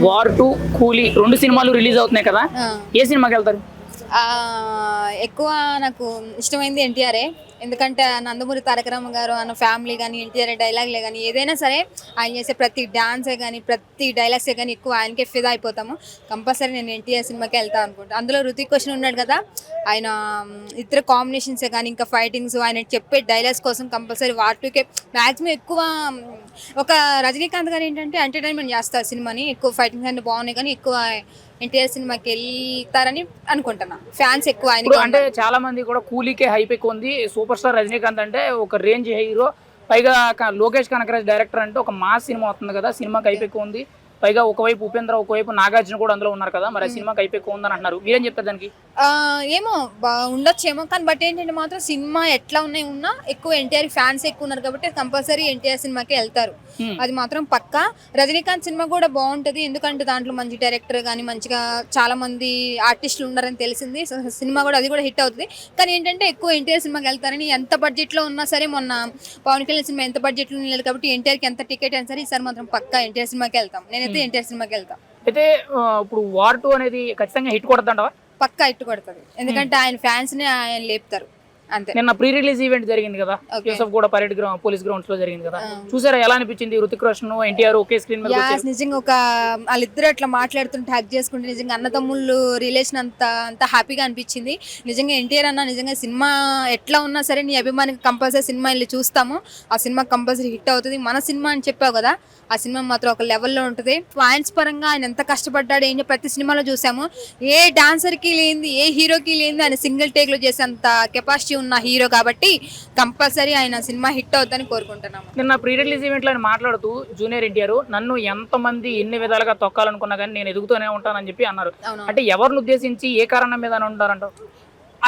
War two కూలీ రెండు సినిమాలు రిలీజ్ అవుతున్నాయి కదా. ఏ సినిమాకి వెళ్తారు ఎక్కువ నాకు ఇష్టమైంది ఎన్టీఆర్ఏ ఎందుకంటే నందమూరి తారక రామ గారు అన్న ఫ్యామిలీ కానీ ఎన్టీఆర్ డైలాగ్లే కానీ ఏదైనా సరే ఆయన చేసే ప్రతి డాన్సే కానీ ప్రతి డైలాగ్సే కానీ ఎక్కువ ఆయనకే ఫిదా అయిపోతాము. కంపల్సరీ నేను ఎన్టీఆర్ సినిమాకి వెళ్తాను అనుకుంటా. అందులో రుతిక్ క్వశ్చన్ ఉన్నాడు కదా ఆయన ఇతర ఇద్దరు కాంబినేషన్సే కానీ ఇంకా ఫైటింగ్స్ ఆయన చెప్పే డైలాగ్స్ కోసం కంపల్సరీ వాటికే మ్యాక్సిమం ఎక్కువ ఒక రజనీకాంత్ గారు ఏంటంటే ఎంటర్టైన్మెంట్ చేస్తారు సినిమాని. ఎక్కువ ఫైటింగ్స్ అన్ని బాగున్నాయి కానీ ఎక్కువ ఎన్టీఆర్ సినిమాకి వెళ్తారని అనుకుంటున్నా. ఫ్యాన్స్ ఎక్కువ ఆయన అంటే చాలా మంది కూడా కూలీకే హైప్ ఎక్కువ ఉంది. సూపర్ స్టార్ రజనీకాంత్ అంటే ఒక రేంజ్ హీరో పైగా లోకేష్ కనకరాజ్ డైరెక్టర్ అంటే ఒక మాస్ సినిమా వస్తుంది కదా సినిమాకి హైప్ ఎక్కువ ఉంది. పైగా ఒకవైపు ఉపేంద్ర ఒకవైపు నాగార్జున కూడా అందులో ఉన్నారు కదా. మరి సినిమాకి ఎక్కువ ఉందని అంటున్నారు. మీరేం చెప్తారు దానికి? ఏమో ఉండొచ్చేమో. కానీ బట్ ఏంటంటే మాత్రం సినిమా ఎట్లా ఉన్నాయి ఉన్నా ఎక్కువ ఎన్టీఆర్ ఫ్యాన్స్ ఎక్కువ ఉన్నారు కాబట్టి కంపల్సరీ ఎన్టీఆర్ సినిమాకి వెళ్తారు. అది మాత్రం పక్కా. రజనీకాంత్ సినిమా కూడా బాగుంటది. ఎందుకంటే దాంట్లో మంచి డైరెక్టర్ కానీ మంచిగా చాలా మంది ఆర్టిస్టులు ఉన్నారని తెలిసింది. సినిమా కూడా అది కూడా హిట్ అవుతుంది. కానీ ఏంటంటే ఎక్కువ ఎన్టీఆర్ సినిమాకి వెళ్తారని ఎంత బడ్జెట్లో ఉన్నా సరే మొన్న పవన్ కళ్యాణ్ సినిమా ఎంత బడ్జెట్లో లేదు కాబట్టి ఎన్టీఆర్కి ఎంత టికెట్ అయినా సరే ఈసారి మాత్రం పక్కా ఎన్టీఆర్ సినిమాకి వెళ్తాం. నేనైతే ఎన్టీఆర్ సినిమాకి వెళ్తాం. అయితే ఇప్పుడు వార్ టూ అనేది ఖచ్చితంగా హిట్ కొడతాంటవా పక్కా ఇట్టు కొడుతుంది. ఎందుకంటే ఆయన ఫ్యాన్స్ని ఆయన లేపుతారు. నిన్న ప్రీ రిలీజ్ ఈవెంట్ జరిగింది కదా. యూసఫ్ కూడా పరేడ్ గ్రౌండ్ పోలీస్ గ్రౌండ్స్లో జరిగింది కదా. చూసారా ఎలా అనిపించింది? రుతిక్ రోషన్ ఎన్టీఆర్ ఒకే స్క్రీన్ మీద నిజంగా ఒక వాళ్ళిద్దరు అట్లా మాట్లాడుతుంటే హక్ చేసుకుంటే నిజంగా అన్నతమ్ముళ్ళు రిలేషన్ అంత అంత హ్యాపీగా అనిపించింది. నిజంగా ఎన్టీఆర్ అన్న నిజంగా సినిమా ఎట్లా ఉన్నా సరే నీ అభిమానికి కంపల్సరీ సినిమా వెళ్ళి చూస్తాము. ఆ సినిమా కంపల్సరీ హిట్ అవుతుంది. మన సినిమా అని చెప్పావు కదా ఆ సినిమా మాత్రం ఒక లెవెల్లో ఉంటుంది. ఫ్యాన్స్ పరంగా ఆయన ఎంత కష్టపడ్డాడు ఏం ప్రతి సినిమాలో చూసాము. ఏ డాన్సర్కి లేనిది ఏ హీరోకి లేనిది ఆయన సింగిల్ టేక్లో చేసేంత కెపాసిటీ ఉన్న హీరో కాబట్టి కంపల్సరీ ఆయన సినిమా హిట్ అవుతుందని కోరుకుంటున్నాము. నిన్న ప్రీ రిలీజ్ ఈవెంట్లో ఆయన మాట్లాడుతూ జూనియర్ ఎన్టీఆర్ నన్ను ఎంతమంది ఎన్ని విధాలుగా తొక్కాలనుకున్నా కానీ నేను ఎదుగుతూనే ఉంటానని చెప్పి అన్నారు. అంటే ఎవరిని ఉద్దేశించి ఏ కారణం మీద అని ఉంటారంట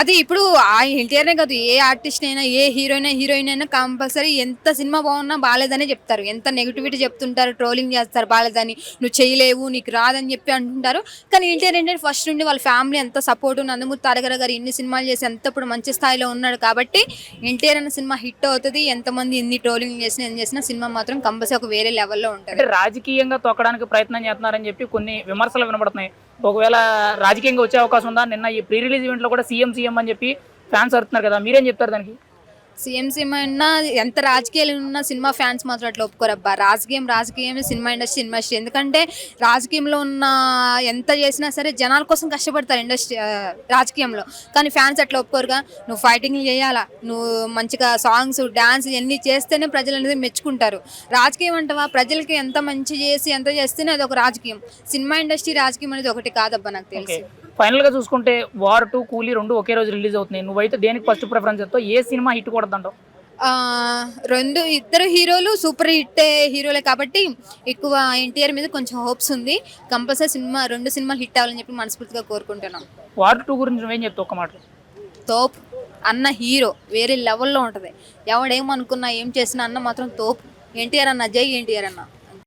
అది ఇప్పుడు ఆ ఎన్టీఆర్నే కాదు ఏ ఆర్టిస్ట్ అయినా ఏ హీరోయిన్ హీరోయిన్ అయినా కంపల్సరీ ఎంత సినిమా బాగున్నా బాగాలేదనే చెప్తారు. ఎంత నెగిటివిటీ చెప్తుంటారు ట్రోలింగ్ చేస్తారు బాగాలేదని నువ్వు చేయలేవు నీకు రాదని చెప్పి అంటుంటారు. కానీ ఎన్టీఆర్ ఏంటంటే ఫస్ట్ నుండి వాళ్ళ ఫ్యామిలీ ఎంత సపోర్ట్ నందమూరి తారకర గారు ఎన్ని సినిమాలు చేసి ఎంత ఇప్పుడు మంచి స్థాయిలో ఉన్నాడు కాబట్టి ఎన్టీఆర్ అన్న సినిమా హిట్ అవుతుంది. ఎంతమంది ఎన్ని ట్రోలింగ్ చేసినా ఏం చేసినా సినిమా మాత్రం కంపల్సరీ ఒక వేరే లెవెల్లో ఉంటుంది. రాజకీయంగా తొక్కడానికి ప్రయత్నం చేస్తున్నారని చెప్పి కొన్ని విమర్శలు వినబడుతున్నాయి. ఒకవేళ రాజకీయంగా వచ్చే అవకాశం ఉందా? నిన్న ఈ ప్రీ రిలీజ్ ఈవెంట్లో కూడా సీఎం సీఎం అని చెప్పి ఫ్యాన్స్ అడుగుతున్నారు కదా మీరేం చెప్తారు దానికి? సీఎం సినిమా ఉన్నా ఎంత రాజకీయాలు ఉన్నా సినిమా ఫ్యాన్స్ మాత్రం అట్లా ఒప్పుకోరబ్బా రాజకీయం రాజకీయం సినిమా ఇండస్ట్రీ సినిమా ఇండస్ట్రీ. ఎందుకంటే రాజకీయంలో ఉన్న ఎంత చేసినా సరే జనాల కోసం కష్టపడతారు ఇండస్ట్రీ రాజకీయంలో. కానీ ఫ్యాన్స్ అట్లా ఒప్పుకోరుగా. నువ్వు ఫైటింగ్ చేయాలా? నువ్వు మంచిగా సాంగ్స్ డాన్స్ ఇవన్నీ చేస్తేనే ప్రజలు అనేది మెచ్చుకుంటారు. రాజకీయం అంటవా? ప్రజలకి ఎంత మంచి చేసి ఎంత చేస్తేనే అది ఒక రాజకీయం. సినిమా ఇండస్ట్రీ రాజకీయం అనేది ఒకటి కాదబ్బా నాకు తెలిసి. ఫైనల్గా చూసుకుంటే వార్ టూ కూలీ రెండు ఒకే రోజు రిలీజ్ అవుతున్నాయి. నువ్వైతే దేనికి ఫస్ట్ ప్రిఫరెన్స్ చెప్తావు ఏ సినిమా హిట్ కొడదంటావు ఆ, రెండు ఇద్దరు హీరోలు సూపర్ హిట్ హీరోలే కాబట్టి ఎక్కువ ఎన్టీఆర్ మీద కొంచెం హోప్స్ ఉంది. కంపల్సరీ సినిమా రెండు సినిమాలు హిట్ అవ్వాలని చెప్పి మనస్ఫూర్తిగా కోరుకుంటున్నాం. వార్ టూ గురించి నువ్వేం చెప్తావు ఒక మాట తోపు. అన్న హీరో వేరే లెవెల్లో ఉంటుంది. ఎవడేమనుకున్నా ఏం చేసినా అన్న మాత్రం తోపు. ఎన్టీఆర్ అన్న జై ఎన్టీఆర్ అన్న.